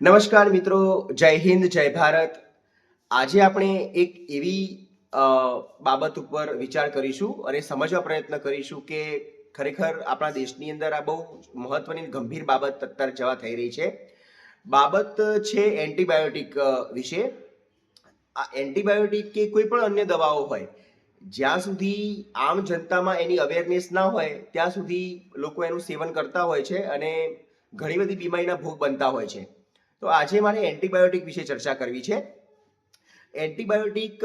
નમસ્કાર મિત્રો, જય હિન્દ, જય ભારત. આજે આપણે એક એવી બાબત ઉપર વિચાર કરીશું અને સમજવા પ્રયત્ન કરીશું કે ખરેખર આપણા દેશની અંદર આ બહુ મહત્વની ગંભીર બાબત અત્યારે જવા થઈ રહી છે. બાબત છે એન્ટીબાયોટિક વિશે. આ એન્ટીબાયોટિક કે કોઈ પણ અન્ય દવાઓ હોય, જ્યાં સુધી આમ જનતામાં એની અવેરનેસ ના હોય, ત્યાં સુધી લોકો એનું સેવન કરતા હોય છે અને ઘણી બધી બીમારીના ભોગ બનતા હોય છે. તો આજે મારે એન્ટીબાયોટિક વિશે ચર્ચા કરવી છે. એન્ટીબાયોટિક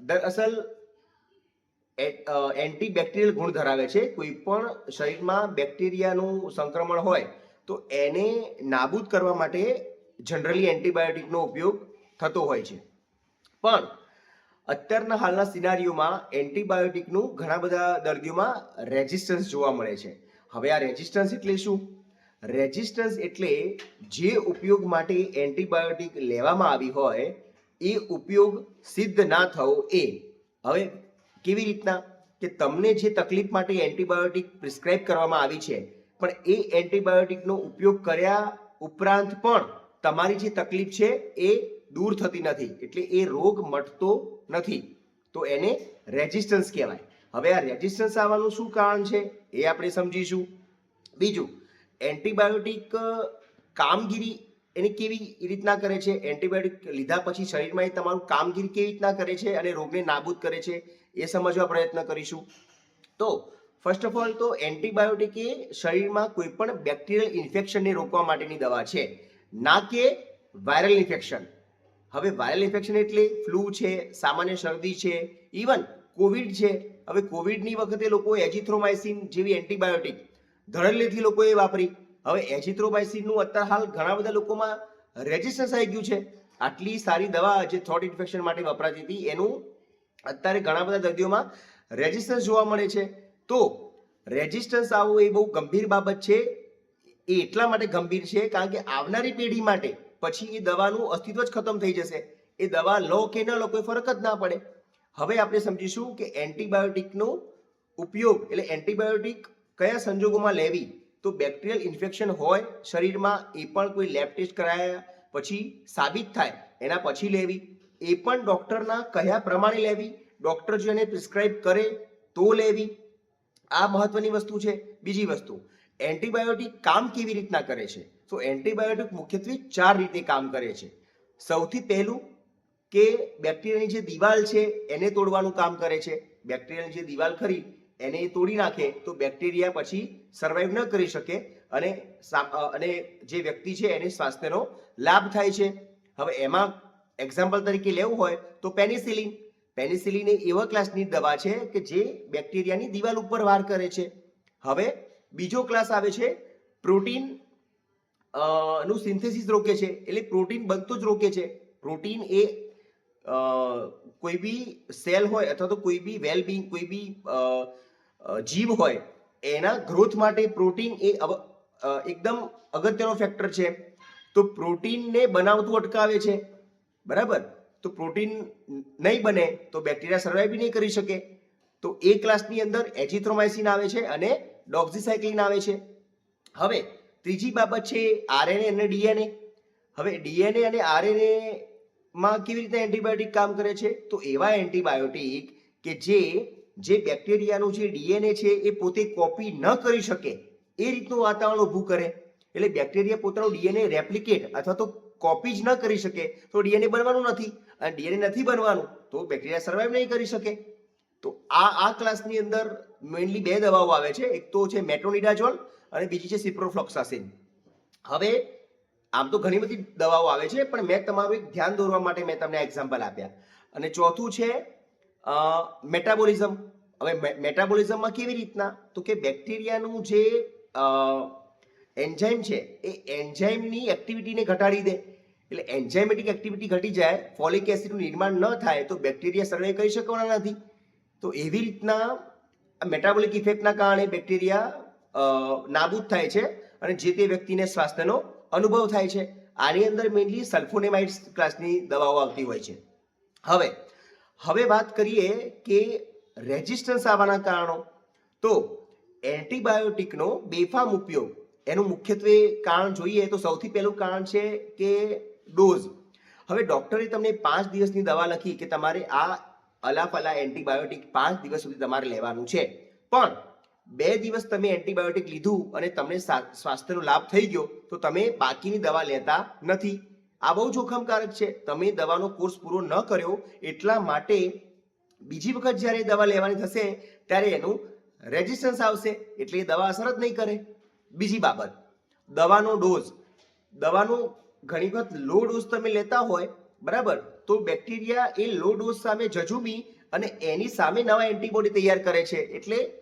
દરઅસલ એન્ટીબેક્ટેરિયલ ગુણ ધરાવે છે. કોઈ પણ શરીરમાં બેક્ટેરિયાનું સંક્રમણ હોય, તો એને નાબૂદ કરવા માટે જનરલી એન્ટીબાયોટિકનો ઉપયોગ થતો હોય છે. પણ અત્યારના હાલના સિનારીઓમાં એન્ટીબાયોટિકનું ઘણા બધા દર્દીઓમાં રેઝિસ્ટન્સ જોવા મળે છે. હવે આ રેઝિસ્ટન્સ એટલે શું? રેઝિસ્ટન્સ એટલે જે ઉપયોગ માટે એન્ટીબાયોટિક લેવામાં આવી હોય, એ ઉપયોગ સિદ્ધ ના થવો એ. હવે કેવી રીતના? કે તમને જે તકલીફ માટે એન્ટીબાયોટિક પ્રિસ્ક્રાઇબ કરવામાં આવી છે, પણ એ એન્ટીબાયોટિકનો ઉપયોગ કર્યા ઉપરાંત પણ તમારી જે તકલીફ છે એ દૂર થતી નથી, એટલે એ રોગ મટતો નથી. તો એને રેઝિસ્ટન્સ કહેવાય. હવે આ રેઝિસ્ટન્સ આવવાનું શું કારણ છે એ આપણે સમજીશું. બીજું એન્ટીબાયોટિક કામગીરી એની કેવી રીતના કરે છે? એન્ટીબાયોટિક લીધા પછી શરીરમાં એ તમારું કામગીરી કેવી રીતના કરે છે અને રોગને નાબૂદ કરે છે એ સમજવા પ્રયત્ન કરીશું. તો ફર્સ્ટ ઓફ ઓલ તો એન્ટીબાયોટિક એ શરીરમાં કોઈ પણ બેક્ટેરિયલ ઇન્ફેક્શનને રોકવા માટેની દવા છે. ના કે વાયરલ ઇન્ફેક્શન હવે વાયરલ ઇન્ફેક્શન એટલે ફ્લૂ છે, સામાન્ય શરદી છે ઇવન કોવિડ છે. હવે કોવિડની વખતે લોકો એજિથ્રોમાઇસિન જેવી એન્ટીબાયોટિક ધડલ્લેથી લોકોએ વાપરી. હવે એજિથ્રોમાઇસિનનું અત્યારે હાલ ઘણા બધા લોકોમાં રેઝિસ્ટન્સ આવી ગયું છે. આટલી સારી દવા જે થ્રોટ ઇન્ફેક્શન માટે વપરાતી હતી, એનું અત્યારે ઘણા બધા દર્દીઓમાં રેઝિસ્ટન્સ જોવા મળે છે. તો રેઝિસ્ટન્સ આવવું એ બહુ ગંભીર બાબત છે. એ એટલા માટે ગંભીર છે કારણ કે આવનારી પેઢી માટે પછી એ દવાનું અસ્તિત્વ જ ખતમ થઈ જશે. એ દવા લો કે ન લો કોઈ ફરક જ ના પડે. હવે આપણે સમજીશું કે એન્ટીબાયોટિકનો ઉપયોગ એટલે એન્ટીબાયોટિક કયા સંજોગોમાં લેવી? તો બેક્ટેરિયલ ઇન્ફેક્શન હોય, શરીરમાં એ પણ કોઈ લેબ ટેસ્ટ કરાયા પછી સાબિત થાય, એના પછી લેવી. એ પણ ડૉક્ટરના કયા પ્રમાણે લેવી? ડૉક્ટર જો એને પ્રિસ્ક્રાઇબ કરે, તો લેવી. આ મહત્વની વસ્તુ છે. બીજી વસ્તુ, એન્ટીબાયોટિક કામ કેવી રીતના કરે છે? તો એન્ટીબાયોટિક મુખ્યત્વે ચાર રીતે કામ કરે છે. સૌથી પહેલું કે બેક્ટેરિયાની જે દિવાલ છે, એને તોડવાનું કામ કરે છે. બેક્ટેરિયાની જે દિવાલ ખરી એને તોડી નાખે તો બેક્ટેરિયા પછી સર્વાઈવ ન કરી શકે અને અને જે વ્યક્તિ છે એને સ્વાસ્થ્યનો લાભ થાય છે. હવે એમાં એક્ઝામ્પલ તરીકે લેવું હોય તો પેનિસિલિન પેનિસિલિન એ એવા ક્લાસની દવા છે કે જે બેક્ટેરિયાની દિવાલ ઉપર વાર કરે છે. હવે બીજો ક્લાસ આવે છે પ્રોટીનનું સિન્થેસિસ રોકે છે. એટલે પ્રોટીન બનતું જ રોકે છે. પ્રોટીન એ કોઈ બી સેલ હોય અથવા તો કોઈ બી વેલબિંગ કોઈ બી જીવ હોય, એના ગ્રોથ માટે પ્રોટીન એ એકદમ અગત્યનો ફેક્ટર છે. તો પ્રોટીનને બનાવતું અટકાવે છે. બરાબર? તો પ્રોટીન નહીં બને, તો બેક્ટેરિયા સર્વાઈવ નહીં કરી શકે. તો એ ક્લાસની અંદર એજિથ્રોમાઇસિન આવે છે અને ડોક્ઝીસાયક્લિન આવે છે. હવે, ત્રીજી બાબત છે આરએનએ અને ડીએનએ હવે ડીએનએ અને આરએનએ માં કેવી રીતે એન્ટીબાયોટિક કામ કરે છે? તો એવા એન્ટીબાયોટિક કે જે જે બેક્ટેરિયાનું જે ડીએનએ છે એ પોતે કોપી ન કરી શકે, એ રીતનું વાતાવરણ ઊભું કરે. એટલે બેક્ટેરિયા પોતાનું ડીએનએ રેપ્લિકેટ અથવા તો કોપી જ ન કરી શકે, તો ડીએનએ બનવાનું નથી. અને ડીએનએ નથી બનવાનું, તો બેક્ટેરિયા સર્વાઈવ નહીં કરી શકે. તો આ આ ક્લાસની અંદર મેઇનલી બે દવાઓ આવે છે. એક તો છે મેટ્રોનિડાઝોલ અને બીજી છે સિપ્રોફ્લોક્સાસિન હવે, આમ તો ઘણી બધી દવાઓ આવે છે, પણ મેં તમારું એક ધ્યાન દોરવા માટે મેં તમને એક્ઝામ્પલ આપ્યા. અને ચોથું છે મેટાબોલિઝમ હવે મેટાબોલિઝમમાં કેવી રીતના? તો કે બેક્ટેરિયાનું જે એન્ઝાઇમ છે, એ એન્ઝાઇમની એક્ટિવિટીને ઘટાડી દે. એટલે એન્ઝાઇમેટિક એક્ટિવિટી ઘટી જાય ફોલિક એસિડનું નિર્માણ ન થાય, તો બેક્ટેરિયા સર્વાઈવ કરી શકવાના નથી. તો એવી રીતના મેટાબોલિક ઇફેક્ટના કારણે બેક્ટેરિયા નાબૂદ થાય છે અને જે તે વ્યક્તિને સ્વાસ્થ્યનો અનુભવ થાય છે. આની અંદર મેઇનલી સલ્ફોનેમાઇડ્સ ક્લાસની દવાઓ આવતી હોય છે. હવે હવે વાત કરીએ કે રેઝિસ્ટન્સ આવવાના કારણો. તો એન્ટીબાયોટિકનો બેફામ ઉપયોગ, એનું મુખ્યત્વે કારણ જોઈએ તો સૌથી પહેલું કારણ છે કે ડોઝ. હવે ડૉક્ટરે તમને પાંચ દિવસની દવા લખી કે તમારે આ અલાફલા એન્ટીબાયોટિક પાંચ દિવસ સુધી તમારે લેવાનું છે. પણ બે દિવસ તમે એન્ટીબાયોટિક લીધું અને તમને સ્વાસ્થ્યનો લાભ થઈ ગયો, તો તમે બાકીની દવા લેતા નથી. આ બહુ જોખમકારક છે. તમે દવાનો કોર્સ પૂરો ન કર્યો એટલા માટે બીજી વખત જ્યારે દવા લેવાની થશે, ત્યારે એનું રેઝિસ્ટન્સ આવશે, એટલે એ દવા અસર જ નહીં કરે. બીજી બાબત, દવાનો ડોઝ. દવાનો ઘણી વખત લો ડોઝ તમે લેતા હોય, બરાબર, તો બેક્ટેરિયા એ લો ડોઝ સામે જજુમી અને એની સામે નવા એન્ટીબોડી તૈયાર કરે છે. એટલે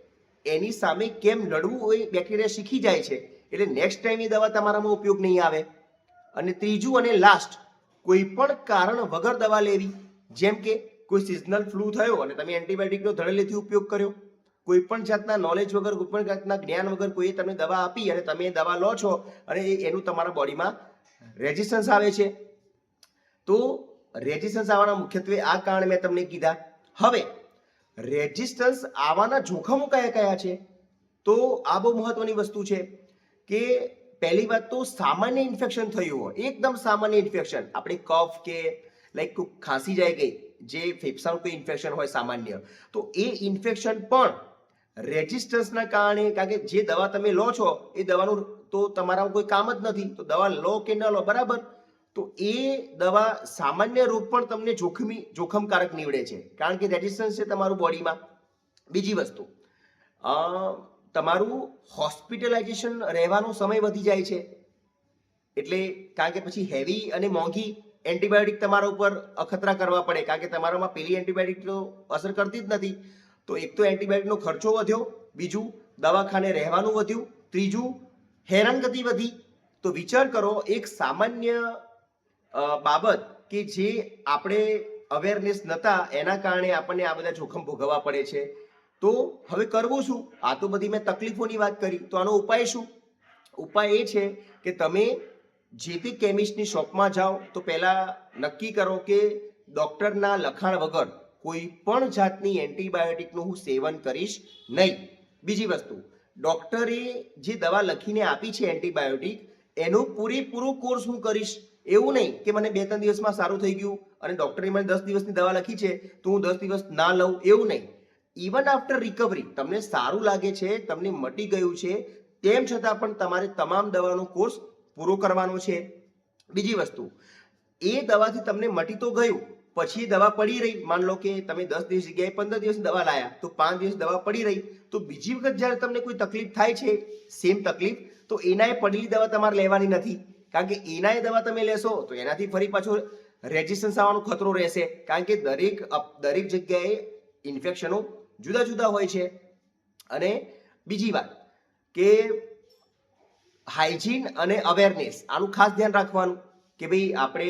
એની સામે કેમ લડવું એ બેક્ટેરિયા શીખી જાય છે. એટલે નેક્સ્ટ ટાઈમ એ દવા તમારામાં ઉપયોગ નહીં આવે. અને ત્રીજું અને લાસ્ટ, કોઈ પણ કારણ વગર દવા લેવી, જેમ કે કોઈ સિઝનલ ફ્લૂ થયો અને તમે એન્ટીબાયોટિકનો ધડેલેથી ઉપયોગ કર્યો. કોઈ પણ જાતના નોલેજ વગર, કોઈ પણ જાતના જ્ઞાન વગર કોઈ તમને દવા આપી અને તમે દવા લો છો અને એનું તમારા બોડીમાં રેઝિસ્ટન્સ આવે છે. તો રેઝિસ્ટન્સ આવવાના મુખ્યત્વે આ કારણ મેં તમને કીધા. હવે રેઝિસ્ટન્સ આવવાના જોખમો કયા કયા છે? તો આ બહુ મહત્વની વસ્તુ છે કે પહેલી વાત તો સામાન્ય ઇન્ફેક્શન થયું હોય, એકદમ સામાન્ય ઇન્ફેક્શન આપણે કફ કે લાઈક ખાંસી જાય ગઈ જે ફેફસાનું કોઈ ઇન્ફેક્શન હોય સામાન્ય, તો એ ઇન્ફેક્શન પણ રેઝિસ્ટન્સના કારણે, કારણ કે જે દવા તમે લો છો, એ દવાનું તો તમારામાં કોઈ કામ જ નથી, તો દવા લો કે ન લો, બરાબર? તો એ દવા સામાન્ય રૂપ પણ તમને જોખમી, જોખમકારક નીવડે છે, કારણ કે રેઝિસ્ટન્સ છે તમારું બોડીમાં બીજી વસ્તુ તમારું હોસ્પિટલાઇઝેશન રહેવાનો સમય વધી જાય છે, એટલે કારણ કે પછી હેવી અને મોંઘી એન્ટીબાયોટિક તમારા ઉપર અખતરા કરવા પડે, કારણ કે તમારામાં પેલી એન્ટીબાયોટિક તો અસર કરતી જ નથી. તો એક તો એન્ટીબાયોટિકનો ખર્ચો વધ્યો, બીજું દવાખાને રહેવાનું વધ્યું, ત્રીજું હેરાનગતિ વધી. તો વિચાર કરો, એક સામાન્ય બાબત કે જે આપણે અવેરનેસ નહોતા એના કારણે આપણને આ બધા જોખમ ભોગવવા પડે છે. તો હવે કરવું શું? આ તો બધી મેં તકલીફોની વાત કરી. તો આનો ઉપાય શું? ઉપાય એ છે કે તમે જે તે કેમિસ્ટની શોપમાં જાઓ તો પહેલાં નક્કી કરો કે ડૉક્ટરના લખાણ વગર કોઈ પણ જાતની એન્ટીબાયોટિકનું હું સેવન કરીશ નહીં. બીજી વસ્તુ, ડૉક્ટરે જે દવા લખીને આપી છે એન્ટીબાયોટિક, એનો પૂરેપૂરો કોર્સ હું કરીશ. એવું નહીં કે મને બે ત્રણ દિવસમાં સારું થઈ ગયું અને ડૉક્ટરે મને દસ દિવસની દવા લખી છે તો હું દસ દિવસ ના લઉં. એવું નહીં. ઇવન આફ્ટર રિકવરી તમને સારું લાગે છે, તમને મટી ગયું છે, તેમ છતાં પણ તમારે તમામ દવાનો કોર્સ પૂરો કરવાનો છે. બીજી વસ્તુ, એ દવાથી તમને મટી તો ગયું, પછી દવા પડી રહી. માન લો કે તમે દસ દિવસ જગ્યાએ પંદર દિવસની દવા લાયા, તો પાંચ દિવસ દવા પડી રહી. તો બીજી વખત જ્યારે તમને કોઈ તકલીફ થાય છે સેમ તકલીફ, તો એનાએ પડેલી દવા તમારે લેવાની નથી. કારણ કે એનાએ દવા તમે લેશો, તો એનાથી ફરી પાછો રેઝિસ્ટન્સ આવવાનો ખતરો રહેશે. કારણ કે દરેક દરેક જગ્યાએ ઇન્ફેક્શનો જુદા જુદા હોય છે. અને બીજી વાત કે હાઇજીન અને અવેરનેસ આનું ખાસ ધ્યાન રાખવાનું કે ભાઈ આપણે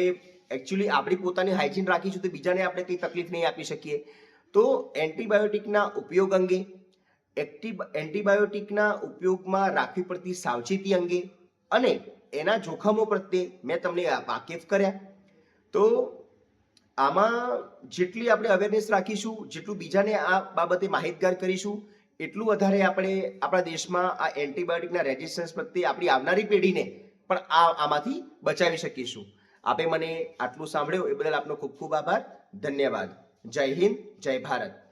એકચ્યુઅલી આપણી પોતાની હાઇજીન રાખીશું તો બીજાને આપણે કંઈ તકલીફ નહીં આપી શકીએ. તો એન્ટીબાયોટિકના ઉપયોગ અંગે એક્ટિવ એન્ટીબાયોટિકના ઉપયોગમાં રાખવી પડતી સાવચેતી અંગે અને એના જોખમો પ્રત્યે મેં તમને વાકેફ કર્યા. તો આમાં જેટલી આપણે અવેરનેસ રાખીશું, જેટલું બીજાને આ બાબતે માહિતગાર કરીશું એટલું વધારે આપણે આપણા દેશમાં આ એન્ટીબાયોટિકના રેઝિસ્ટન્સ પ્રત્યે આપણી આવનારી પેઢીને પણ આ આમાંથી બચાવી શકીશું. આપે મને આટલું સાંભળ્યું, એ બદલ આપનો ખૂબ ખૂબ આભાર. ધન્યવાદ. જય હિન્દ, જય ભારત.